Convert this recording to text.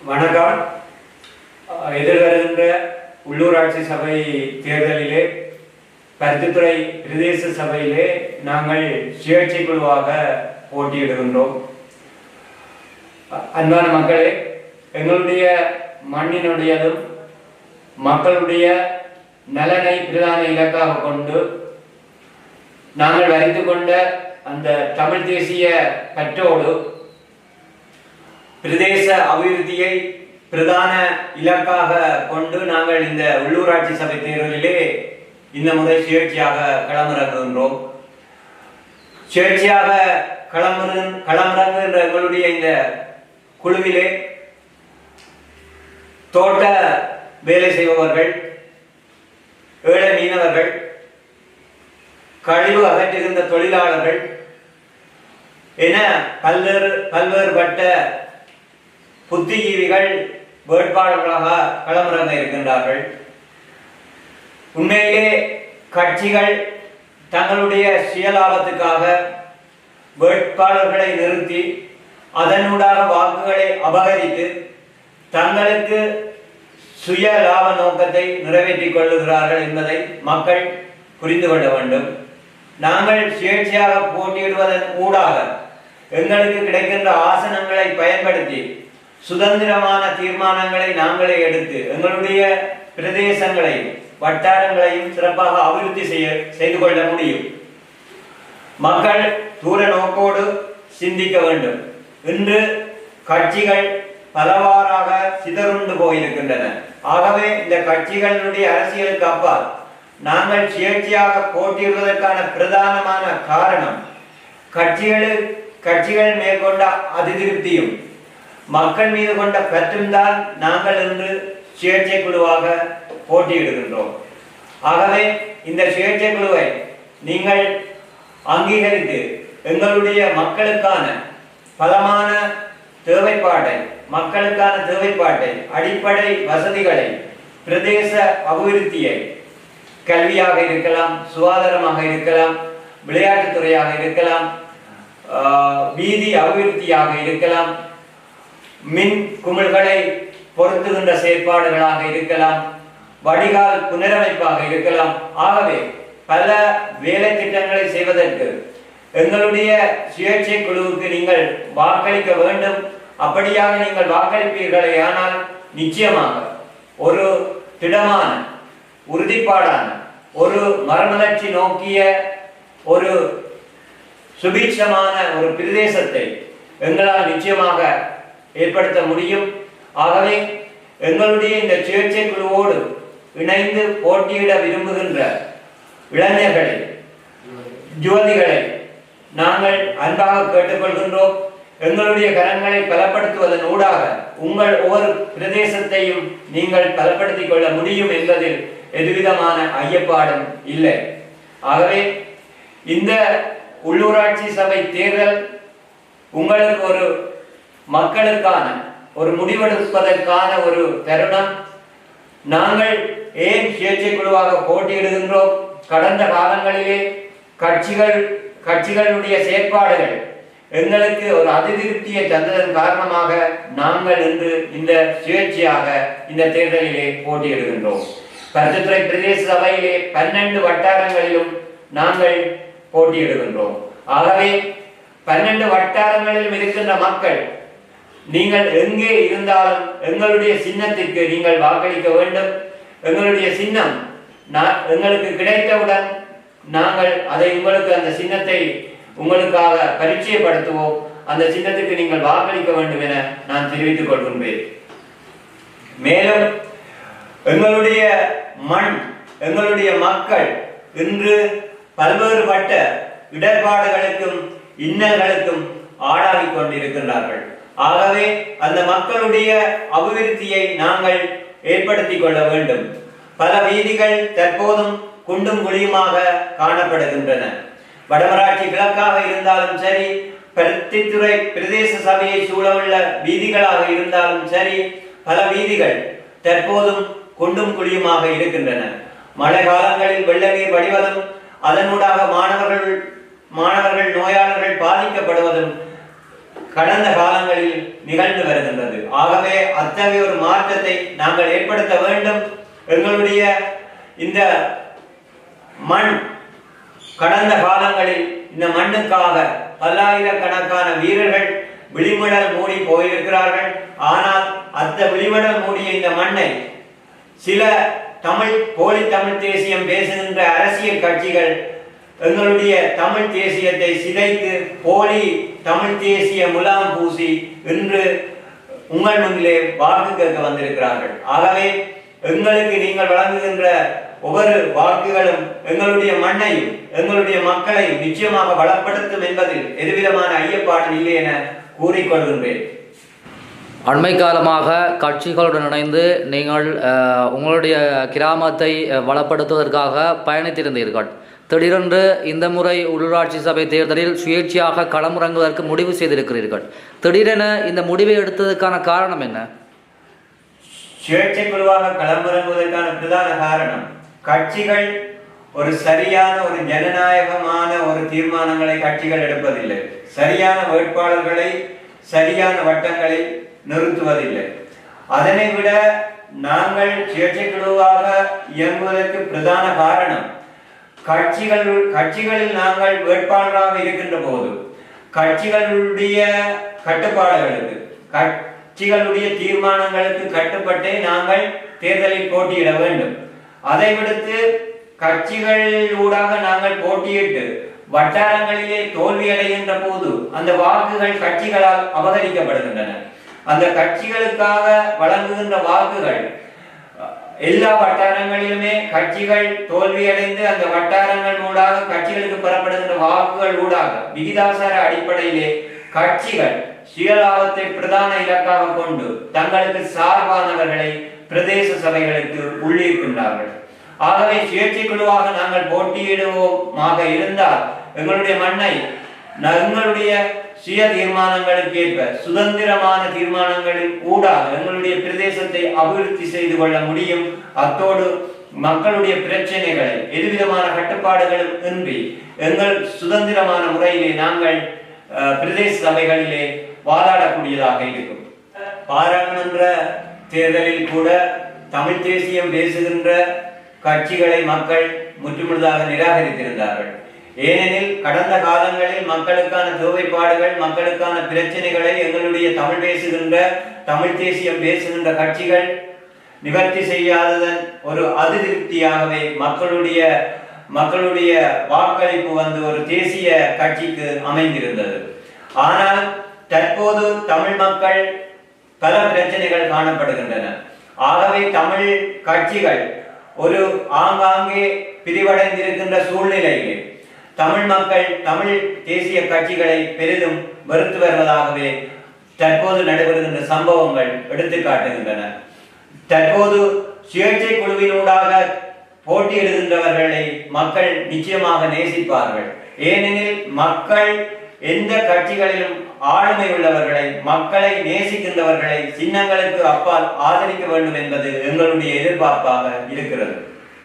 வணக்கம். எதிர்வருகின்ற உள்ளூராட்சி சபை தேர்தலிலே பருத்தித்துறை பிரதேச சபையிலே நாங்கள் சுயேட்சை குழுவாக போட்டியிடுகின்றோம். அன்பான மக்களே எங்களுடைய மண்ணினுடையதும் மக்களுடைய நலனை பிரதான இலக்காக கொண்டு நாங்கள் வரைந்து கொண்ட அந்த தமிழ் தேசிய பற்றோடு பிரதேச அபிவிருத்தியை பிரதான இலக்காக கொண்டு நாங்கள் இந்த உள்ளூராட்சி சபை தேர்தலிலே இந்த முறை சுயேட்சையாக களமிறங்குகின்றோம். சுயேட்சையாக களமிறு களமிறங்குகின்ற எங்களுடைய இந்த குழுவிலே தோட்ட வேலை செய்பவர்கள் ஏழை மீனவர்கள் கழிவு அகற்றுகின்ற தொழிலாளர்கள் என பல்வேறு பல்வேறுபட்ட புத்திஜீவிகள் வேட்பாளர்களாக களமிறங்க இருக்கின்றார்கள். உண்மையிலே கட்சிகள் தங்களுடைய சுயலாபத்துக்காக வேட்பாளர்களை நிறுத்தி அதனூடாக வாக்குகளை அபகரித்து தங்களுக்கு சுய லாப நோக்கத்தை நிறைவேற்றிக் கொள்ளுகிறார்கள் என்பதை மக்கள் புரிந்து கொள்ள வேண்டும். நாங்கள் சுயேட்சையாக போட்டியிடுவதன் ஊடாக எங்களுக்கு கிடைக்கின்ற ஆசனங்களை பயன்படுத்தி சுதந்திரமான தீர்மானங்களை நாங்களே எடுத்து எங்களுடைய பிரதேசங்களையும் வட்டாரங்களையும் சிறப்பாக அபிவிருத்தி செய்ய செய்து கொள்ள முடியும். மக்கள் தூர நோக்கோடு சிந்திக்க வேண்டும். இன்று கட்சிகள் பலவாறாக சிதறுண்டு போயிருக்கின்றன. ஆகவே இந்த கட்சிகளுடைய அரசியலுக்கு அப்பால் நாங்கள் சுயேட்சையாக போட்டியிடுவதற்கான பிரதானமான காரணம் கட்சிகள் கட்சிகள் மேற்கொண்ட அதிருப்தியும் மக்கள் மீது கொண்ட பற்றும்தான் நாங்கள் இன்று சுயேட்சை குழுவாக போட்டியிடுகின்றோம். ஆகவே இந்த சுயேட்சை குழுவை நீங்கள் அங்கீகரித்து எங்களுடைய மக்களுக்கான பலமான தேவைப்பாட்டை மக்களுக்கான தேவைப்பாட்டை அடிப்படை வசதிகளை பிரதேச அபிவிருத்தியை கல்வியாக இருக்கலாம் சுகாதாரமாக இருக்கலாம் விளையாட்டுத்துறையாக இருக்கலாம் வீதி அபிவிருத்தியாக இருக்கலாம் மின் குமிழ்களை பொருத்துகின்ற செயற்பாடுகளாக இருக்கலாம் வடிகால் புனரமைப்பாக இருக்கலாம். ஆகவே பல வேலை திட்டங்களை செய்வதற்கு எங்களுடைய சுயேட்சை குழுவுக்கு நீங்கள் வாக்களிக்க வேண்டும். அப்படியாக நீங்கள் வாக்களிப்பீர்களே ஆனால் நிச்சயமாக ஒரு திடமான உறுதிப்பாடான ஒரு மறுமலர்ச்சி நோக்கிய ஒரு சுபீட்சமான ஒரு பிரதேசத்தை எங்களால் நிச்சயமாக ஏற்படுத்த முடியும். ஆகவே எங்களுடைய இந்த சுயேட்சை குழுவோடு இணைந்து போட்டியிட விரும்புகின்ற இளைஞர்களை யுவதிகளை நாங்கள் அன்பாக கேட்டுக்கொள்கின்றோம். எங்களுடைய கரங்களை பலப்படுத்துவதன் ஊடாக உங்கள் ஒவ்வொரு பிரதேசத்தையும் நீங்கள் பலப்படுத்திக் கொள்ள முடியும் என்பதில் எதுவிதமான ஐயப்பாடும் இல்லை. ஆகவே இந்த உள்ளூராட்சி சபை தேர்தல் உங்களுக்கு ஒரு மக்களுக்கான ஒரு முடிவெடுப்பதற்கான ஒரு தருணம். நாங்கள் ஏன் சுயேட்சை குழுவாக போட்டியிடுகின்றோம்? கடந்த காலங்களிலே கட்சிகள் கட்சிகளுடைய செயற்பாடுகள் எங்களுக்கு ஒரு அதிருப்தியை தந்ததன் காரணமாக நாங்கள் இன்று இந்த சுயேட்சையாக இந்த தேர்தலிலே போட்டியிடுகின்றோம். கருத்துத்துறை பிரதேச சபையிலே பன்னெண்டு வட்டாரங்களிலும் நாங்கள் போட்டியிடுகின்றோம். ஆகவே பன்னெண்டு வட்டாரங்களிலும் இருக்கின்ற மக்கள் நீங்கள் எங்கே இருந்தாலும் எங்களுடைய சின்னத்திற்கு நீங்கள் வாக்களிக்க வேண்டும். எங்களுடைய சின்னம் நான் எங்களுக்கு கிடைத்தவுடன் நாங்கள் அதை உங்களுக்கு அந்த சின்னத்தை உங்களுக்காக பரிச்சயப்படுத்துவோம். அந்த சின்னத்துக்கு நீங்கள் வாக்களிக்க வேண்டும் என நான் தெரிவித்துக் கொள்கின்றேன். மேலும் எங்களுடைய மண் எங்களுடைய மக்கள் இன்று பல்வேறுபட்ட இடர்பாடுகளுக்கும் இன்னல்களுக்கும் ஆளாகிக் கொண்டிருக்கின்றார்கள். ஆகவே அந்த மக்களுடைய அபிவிருத்தியை நாங்கள் ஏற்படுத்திக் கொள்ள வேண்டும். பல வீதிகள் தற்போதும் குண்டும் குழியுமாக காணப்படுகின்றன. வடமராட்சி கிழக்காக இருந்தாலும் சரி பருத்தித்துறை பிரதேச சபையை சூழவுள்ள வீதிகளாக இருந்தாலும் சரி பல வீதிகள் தற்போதும் குண்டும் குழியுமாக இருக்கின்றன. மழை காலங்களில் வெள்ள நீர் வடிவதும் அதனூடாக மாணவர்கள் மாணவர்கள் நோயாளர்கள் பாதிக்கப்படுவதும் கடந்த காலங்களில் நிகழ்ந்து வருகின்றது. ஆகவே அத்தகைய ஒரு மாற்றத்தை நாங்கள் ஏற்படுத்த வேண்டும். எங்களுடைய இந்த மண் கடந்த காலங்களில் இந்த மண்ணுக்காக பல்லாயிரக்கணக்கான வீரர்கள் விளிமடல் மூடி போயிருக்கிறார்கள். ஆனால் அந்த விளிமடல் மூடிய இந்த மண்ணை சில தமிழ் போலி தமிழ் தேசியம் பேசுகின்ற அரசியல் கட்சிகள் எங்களுடைய தமிழ் தேசியத்தை சிதைத்து போலி தமிழ் தேசிய முலாம் பூசி இன்று உங்கள் முன்னிலே வாக்கு கேட்க வந்திருக்கிறார்கள். ஆகவே எங்களுக்கு நீங்கள் வழங்குகின்ற ஒவ்வொரு வாக்குகளும் எங்களுடைய மண்ணையும் எங்களுடைய மக்களையும் நிச்சயமாக வளப்படுத்தும் என்பதில் எதுவிதமான ஐயப்பாடு இல்லை என கூறிக்கொள்கின்றேன். அண்மை காலமாக கட்சிகளுடன் இணைந்து நீங்கள் உங்களுடைய கிராமத்தை வளப்படுத்துவதற்காக பயணித்திருந்தீர்கள். திடீரென்று இந்த முறை உள்ளூராட்சி சபை தேர்தலில் சுயேட்சையாக களமிறங்குவதற்கு முடிவு செய்திருக்கிறீர்கள். திடீரென இந்த முடிவை எடுத்ததற்கான காரணம் என்ன? சுயேட்சை குழுவாக களமிறங்குவதற்கான பிரதான காரணம் கட்சிகள் ஒரு சரியான ஒரு ஜனநாயகமான ஒரு தீர்மானங்களை கட்சிகள் எடுப்பதில்லை. சரியான வேட்பாளர்களை சரியான வட்டங்களில் நிறுத்துவதில்லை. அதனை விட நாங்கள் சுயேட்சை குழுவாக இயங்குவதற்கு பிரதான காரணம் கட்சிகள் கட்சிகளில் நாங்கள் வேட்பாளராக இருக்கின்ற போது கட்சிகளுடைய கட்டுப்பாடுகளுக்கு கட்சிகளுடைய தீர்மானங்களுக்கு கட்டுப்பட்டே நாங்கள் தேர்தலில் போட்டியிட வேண்டும். அதை விடுத்து கட்சிகள் ஊடாக நாங்கள் போட்டியிட்டு வட்டாரங்களிலே தோல்வி அடைகின்ற போது அந்த வாக்குகள் கட்சிகளால் அபகரிக்கப்படுகின்றன. அந்த கட்சிகளுக்காக வழங்குகின்ற வாக்குகள் எல்லா வட்டாரங்களிலுமே கட்சிகள் தோல்வியடைந்து அந்த வட்டாரங்கள் ஊடாக கட்சிகளுக்கு பெறப்படுகின்ற வாக்குகள் ஊடாக விகிதாசார அடிப்படையிலே கட்சிகள் சுயலாபத்தை பிரதான இலக்காக கொண்டு தங்களுக்கு சார்பானவர்களை பிரதேச சபைகளுக்கு உள்ளிருக்கின்றார்கள். ஆகவே சுயேட்சை குழுவாக நாங்கள் போட்டியிடுவோமாக இருந்தால் எங்களுடைய மண்ணை எங்களுடைய சுய தீர்மானங்களுக்கு ஏற்ப சுதந்திரமான தீர்மானங்களின் ஊடாக எங்களுடைய பிரதேசத்தை அபிவிருத்தி செய்து கொள்ள முடியும். அத்தோடு மக்களுடைய பிரச்சனைகளை எதுவிதமான கட்டுப்பாடுகளும் இன்றி எங்கள் சுதந்திரமான முறையிலே நாங்கள் அஹ், பிரதேச சபைகளிலே வாதாடக்கூடியதாக இருக்கும். பாராளுமன்ற தேர்தலில் கூட தமிழ் தேசியம் பேசுகின்ற கட்சிகளை மக்கள் முற்றுமுழுதாக நிராகரித்திருந்தார்கள். ஏனெனில் கடந்த காலங்களில் மக்களுக்கான தேவைப்பாடுகள் மக்களுக்கான பிரச்சனைகளை எங்களுடைய தமிழ் பேசுகின்ற தமிழ் தேசியம் பேசுகின்ற கட்சிகள் நிவர்த்தி செய்யாததன் ஒரு அதிருப்தியாகவே மக்களுடைய மக்களுடைய வாக்களிப்பு வந்து ஒரு தேசிய கட்சிக்கு அமைந்திருந்தது. ஆனால் தற்போது தமிழ் மக்கள் பல பிரச்சனைகள் காணப்படுகின்றன. ஆகவே தமிழ் கட்சிகள் ஒரு ஆங்காங்கே பிரிவடைந்திருக்கின்ற சூழ்நிலையிலே தமிழ் மக்கள் தமிழ் தேசிய கட்சிகளை பெரிதும் வெறுத்து வருவதாகவே தற்போது நடைபெறுகின்ற சம்பவங்கள் எடுத்து காட்டுகின்றன தற்போது சுயேட்சை குழுவினூடாக போட்டியிடுகின்றவர்களை மக்கள் நிச்சயமாக நேசிப்பார்கள். ஏனெனில் மக்கள் எந்த கட்சிகளிலும் ஆளுமை உள்ளவர்களை மக்களை நேசிக்கின்றவர்களை சின்னங்களுக்கு அப்பால் ஆதரிக்க வேண்டும் என்பது எங்களுடைய எதிர்பார்ப்பாக இருக்கிறது.